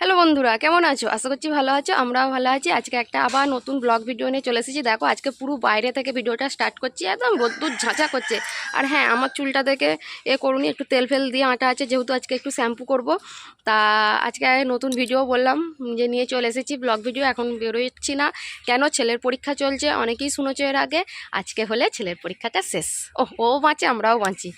Hello বন্ধুরা, কেমন আছো? আশা করছি ভালো আছো, আমরাও ভালো আছি। আজকে একটা আবার নতুন ব্লগ ভিডিও নিয়ে চলে এসেছি। দেখো, আজকে পুরো বাইরে থেকে ভিডিওটা স্টার্ট করছি, একদম রোদ্দুর ঝাঁচা করছে। আর হ্যাঁ আমার চুলটা দেখে এ করুনি, একটু তেল ফেল দিয়ে আটা আছে, যেহেতু আজকে একটু শ্যাম্পু করব। তা আজকে নতুন ভিডিও বললাম যে নিয়ে চলে এসেছি ব্লগ ভিডিও এখন বেরোচ্ছি না। কেন? ছেলের পরীক্ষা চলছে, অনেকেই শুনেছো এর আগে। আজকে হলে ছেলের পরীক্ষাটা শেষ। ও ও বাঁচে, আমরাও বাঁচি।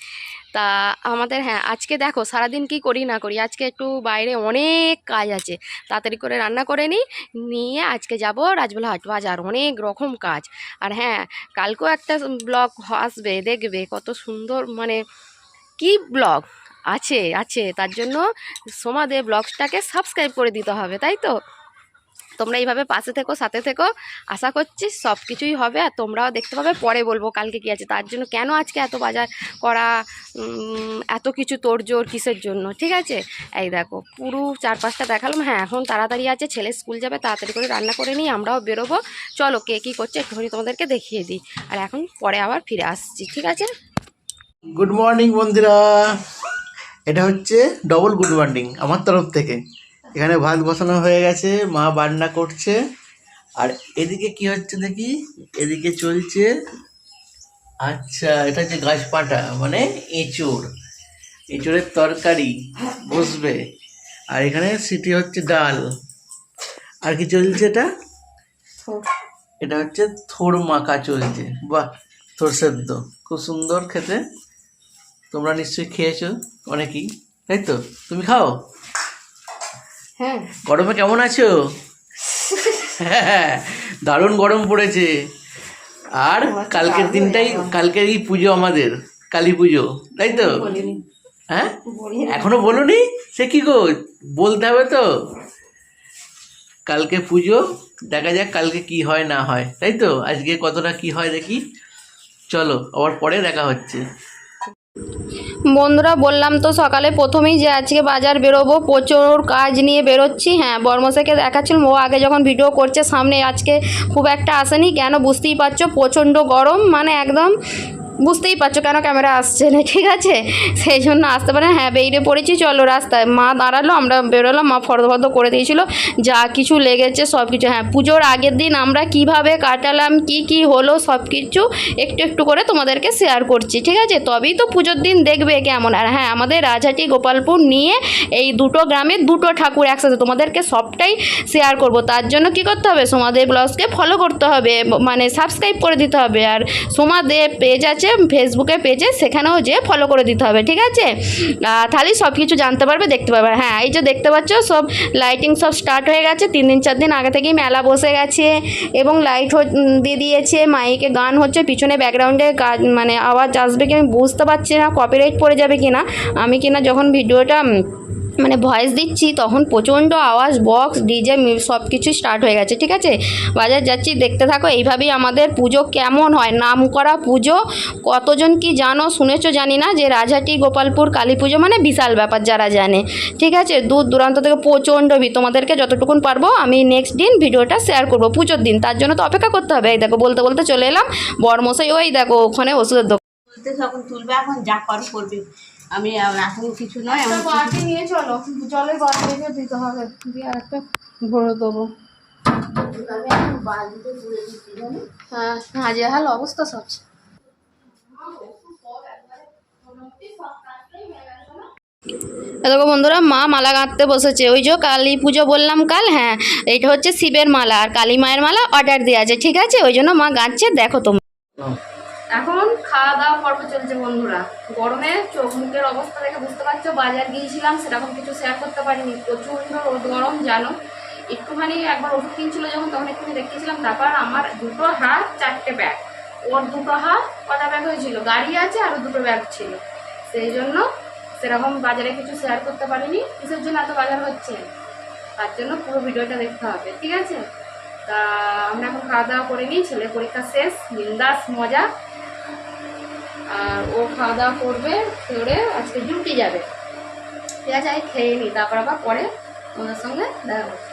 তা আমাদের হ্যাঁ আজকে দেখো সারাদিন কি করি না করি, আজকে একটু বাইরে অনেক কাজ আছে। তাড়াতাড়ি করে রান্না করে নিই, নিয়ে আজকে যাব রাজবেলা হাট বাজার, অনেক রকম কাজ। আর হ্যাঁ কালকেও একটা ব্লগ আসবে, দেখবে কত সুন্দর মানে কি ব্লগ? আছে আছে, তার জন্য সোমাদে ব্লগসটাকে সাবস্ক্রাইব করে দিতে হবে, তাই তো? তোমরা এইভাবে পাশে থেকো, সাথে থেকো। আশা করছি সব কিছুই হবে আর তোমরাও দেখতে পাবে। পরে বলব কালকে কী আছে। তার জন্য কেন আজকে এত বাজার করা এত কিছু তোড়জোড় কিসের জন্য? ঠিক আছে? এই দেখো, পুরো চার পাঁচটা দেখালাম। হ্যাঁ এখন তাড়াতাড়ি আছে। ছেলে স্কুল যাবে, তাড়াতাড়ি করে রান্না করে নিই, আমরাও বেরোবো। চলো, কে কী করছে একটুখানি তোমাদেরকে দেখিয়ে দিই। আর এখন পরে আবার ফিরে আসছি। ঠিক আছে? গুড মর্নিং বন্ধুরা। এটা হচ্ছে ডবল গুড মর্নিং আমার তরফ থেকে। এখানে ভাত বসানো হয়ে গেছে, মা বান্না করছে। আর এদিকে কি হচ্ছে দেখি? এদিকে চলছে আচ্ছা এটা হচ্ছে গাছ পাটা মানে এঁচড়। এঁচড়ের তরকারি, বসবে। আর এখানে সিটি হচ্ছে ডাল। আর কি চলছে এটা? এটা হচ্ছে থোর মাখা চলছে। বাহ থোর সেদ্ধ। খুব সুন্দর খেতে। তোমরা নিশ্চয়ই খেয়েছো, অনেকেই। তাই তো? তুমি খাও? হ্যাঁ। গরমে কেমন আছো? হ্যাঁ দারুণ গরম পড়েছে। আর কালকের দিনটাই কালকের এই পুজো আমাদের কালী পুজো তাই তো? হ্যাঁ? এখনও বলনি? সে কি গো বলতে হবে তো। কালকে পুজো দেখা যাক কালকে কি হয় না হয় তাই তো? আজকে কতটা কি হয় দেখি। চলো আবার পরে দেখা হচ্ছে। বন্ধুরা বললাম তো সকালে প্রথমেই যে আজকে বাজার বেরোবো, প্রচুর কাজ নিয়ে বেরোচ্ছি। হ্যাঁ বর্মশাইকে দেখাচ্ছিলাম ও আগে যখন ভিডিও করছে, সামনে আজকে খুব একটা আসেনি। কেন বুঝতেই পারছ, প্রচণ্ড গরম মানে একদম বুঝতেই পারছ কেন ক্যামেরা আসছে না, ঠিক আছে? সেই জন্য আসতে পারে। হ্যাঁ বেরিয়ে পড়েছি, চলো রাস্তায়। মা দাঁড়াল, আমরা বেরোলাম, মা ফর্দ করে দিয়েছিল, যা কিছু লেগেছে সব কিছু। হ্যাঁ পুজোর আগের দিন আমরা কীভাবে কাটালাম, কি কি হলো সব কিছু একটু একটু করে তোমাদেরকে শেয়ার করছি, ঠিক আছে? তবেই তো পুজোর দিন দেখবে কেমন। আর হ্যাঁ আমাদের রাজহাটি গোপালপুর নিয়ে এই দুটো গ্রামে দুটো ঠাকুর একসাথে, তোমাদেরকে সবটাই শেয়ার করব। তার জন্য কি করতে হবে? সোমাদের ব্লগসকে ফলো করতে হবে মানে সাবস্ক্রাইব করে দিতে হবে। আর সোমাদে পেজ আছে ফেসবুকে পেজে, সেখানেও যে ফলো করে দিতে হবে, ঠিক আছে? তাহলেই সব কিছু জানতে পারবে, দেখতে পারবে। হ্যাঁ এই যে দেখতে পাচ্ছ, সব লাইটিং সব স্টার্ট হয়ে গেছে। তিন দিন, চার দিন আগে থেকেই মেলা বসে গেছে এবং লাইট দিয়ে দিয়েছে। মাইকে গান হচ্ছে, পিছনে ব্যাকগ্রাউন্ডে মানে আওয়াজ আসবে কি আমি বুঝতে পারছি না কপিরাইট পড়ে যাবে কি না আমি কিনা যখন ভিডিওটা মানে ভয়েস দিচ্ছি, তখন প্রচণ্ড আওয়াজ বক্স ডিজে সব কিছু স্টার্ট হয়ে গেছে, ঠিক আছে? বাজার যাচ্ছি, দেখতে থাকো, এইভাবেই আমাদের পুজো কেমন হয়? নাম করা পুজো, কতজন কি জানো, শুনেছো? জানি না, যে রাজহাটি গোপালপুর কালী পুজো মানে বিশাল ব্যাপার যারা জানে, ঠিক আছে? দূর দূরান্ত থেকে প্রচণ্ড ভি তোমাদেরকে যতটুকুন পারব, আমি নেক্সট দিন ভিডিওটা শেয়ার করব, পুজোর দিন। তার জন্য তো অপেক্ষা করতে হবে। এই দেখো, বলতে বলতে চলে এলাম। বরমশাই ওই দেখো, ওখানে ওষুধের দোকান। তুলবে, এখন যা করো করবে। আমি এখন কিছু নয় কিছু- বাটি নিয়ে চলো জলে বাটি রেখে দিতে হবে দিয়ে একটা ভরে দেবো। আমি হ্যাঁ হাজার অবস্থা সব। এ দেখো বন্ধুরা মা মালা গাঁথতে বসেছে। ওই যে কালী পুজো বললাম কাল হ্যাঁ এইটা হচ্ছে শিবের মালা আর কালী মায়ের মালা অর্ডার দেওয়া আছে ঠিক আছে? ওই জন্য মা গাঁথছে দেখো তোমরা। এখন খাওয়া দাওয়া পর্ব চলছে বন্ধুরা। গরমে চোখ মুখের অবস্থা দেখে বুঝতে পারছ, বাজার গিয়েছিলাম, সেরকম কিছু শেয়ার করতে পারিনি। প্রচণ্ড রোদ গরম, জানো? একটুখানি একবার ওষুধ কিনছিল যখন, তখন একটুখানি দেখিয়েছিলাম, তারপর আমার দুটো হাত, চারটে ব্যাগ ওর দুটো হাত, কটা ব্যাগ হয়েছিল? গাড়ি আছে আর দুটো ব্যাগ ছিল। সেই জন্য সেরকম বাজারে কিছু শেয়ার করতে পারিনি। কিসের জন্য এত বাজার হচ্ছে? তার জন্য পুরো ভিডিওটা দেখতে হবে, ঠিক আছে? তা আমরা এখন খাওয়া দাওয়া করে নিই ছেলে পরীক্ষা শেষ বিন্দাস মজা। আর ও খাওয়া দাওয়া করবে, করে আজকে ডিউটি যাবে। ঠিক আছে, আমি খেয়ে নিই তারপর আবার পরে ওদের সঙ্গে দেখা করছি।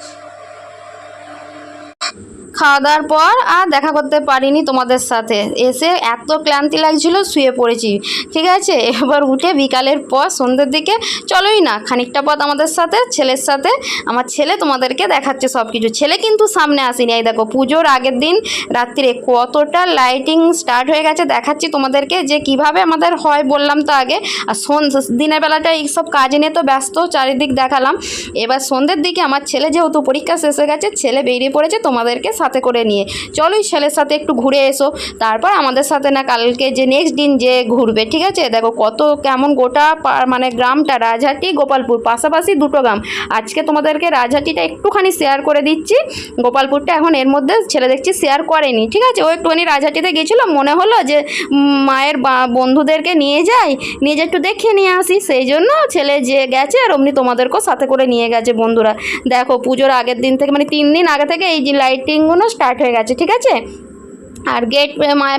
খাওয়া দাওয়ার পর আর দেখা করতে পারিনি তোমাদের সাথে। এসে এত ক্লান্তি লাগছিল, শুয়ে পড়েছি। ঠিক আছে? এবার উঠে বিকালের পর সন্ধ্যের দিকে চলোই না। খানিকটা পথ আমাদের সাথে, ছেলের সাথে। আমার ছেলে তোমাদেরকে দেখাচ্ছে সব কিছু ছেলে কিন্তু সামনে আসেনি। এই দেখো, পুজোর আগের দিন রাত্রিরে কতটা লাইটিং স্টার্ট হয়ে গেছে, দেখাচ্ছি তোমাদেরকে যে কীভাবে আমাদের হয় বললাম তো আগে। আর সন, দিনের বেলাটা এইসব কাজ নিয়ে তো ব্যস্ত, চারিদিক দেখালাম। এবার সন্ধ্যের দিকে আমার ছেলে যেহেতু পরীক্ষা শেষ হয়ে গেছে, ছেলে বেরিয়ে পড়েছে, তোমাদেরকে করে নিয়ে। চলোই ছেলের সাথে একটু ঘুরে এসো। তারপর আমাদের সাথে না কালকে যে নেক্সট দিন যে ঘুরবে, ঠিক আছে? দেখো কত কেমন গোটা মানে গ্রামটা, রাজহাটি, গোপালপুর, পাশাপাশি দুটো গ্রাম। আজকে তোমাদেরকে রাজহাটিটা একটুখানি শেয়ার করে দিচ্ছি। গোপালপুরটা এখন এর মধ্যে ছেলে দেখছি শেয়ার করেনি, ঠিক আছে? ও একটুখানি রাজহাটিতে গেছিল, মনে হলো যে মায়ের বন্ধুদেরকে নিয়ে যাই, নিয়ে যে একটু দেখে নিয়ে আসি। সেই জন্য ছেলে যে গেছে আর অমনি তোমাদেরকেও সাথে করে নিয়ে গেছে বন্ধুরা। দেখো পুজোর আগের দিন থেকে মানে তিন দিন আগে থেকে এই যে লাইটিংগুলো স্টার্ট হয়ে গেছে ঠিক আছে? আর গেট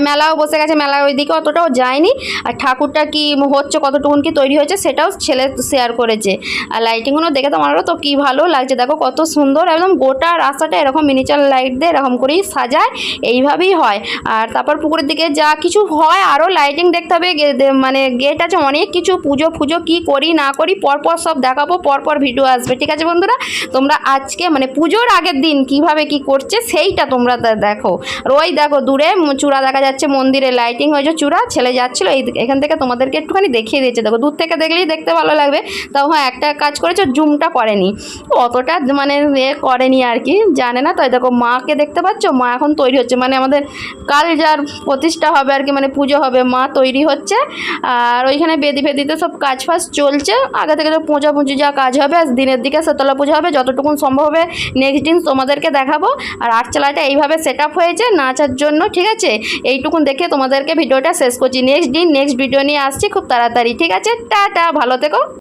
মেলাও বসে গেছে মেলা ওইদিকে অতটাও যায়নি। আর ঠাকুরটা কি হচ্ছে, কতটুকুন কি তৈরি হয়েছে, সেটাও ছেলে শেয়ার করেছে। আর লাইটিংগুলো দেখে তো আমারও তো কী ভালো লাগছে, দেখো কত সুন্দর, একদম গোটা রাস্তাটা এরকম মিনিচার লাইট দিয়ে এরকম করেই সাজায়, এইভাবেই হয়। আর তারপর পুকুরের দিকে যা কিছু হয়, আরও লাইটিং দেখতে হবে মানে গেট আছে, অনেক কিছু, পুজো, ফুজো কি করি, না করি, পরপর সব দেখাবো, পরপর ভিডিও আসবে, ঠিক আছে বন্ধুরা? তোমরা আজকে মানে পুজোর আগের দিন কীভাবে কি করছে, সেইটা তোমরা দেখো। আর ওই দেখো দূরে চূড়া দেখা যাচ্ছে মন্দিরে লাইটিং হয়েছে, চূড়া, ছেলে যাচ্ছিল, এই এখান থেকে তোমাদেরকে একটুখানি দেখিয়ে দিয়েছে। দেখো, দূর থেকে দেখলেই দেখতে ভালো লাগবে। তাও হ্যাঁ একটা কাজ করেছে জুমটা করেনি। অতটা মানে এ করেনি আর কি, জানে না। তাই দেখো, মাকে দেখতে পাচ্ছ? মা এখন তৈরি হচ্ছে মানে আমাদের কাল যার প্রতিষ্ঠা হবে আর কি মানে পুজো হবে, মা তৈরি হচ্ছে। আর ওইখানে বেদি ফেদিতে সব কাজ ফাজ চলছে। আগে থেকে তো পূজা পুঁজি যা কাজ হবে আর দিনের দিকে শীতলা পুজো হবে, যতটুকুন সম্ভব হবে নেক্সট দিন তোমাদেরকে দেখাবো। আর আটচালাটা এইভাবে সেট আপ হয়েছে, নাচার জন্য, ঠিক আছে? এইটুকুন দেখে তোমাদেরকে ভিডিওটা শেষ করছি। নেক্সট দিন নেক্সট ভিডিও নিয়ে আসছি খুব তাড়াতাড়ি, ঠিক আছে? টাটা, ভালো থেকো।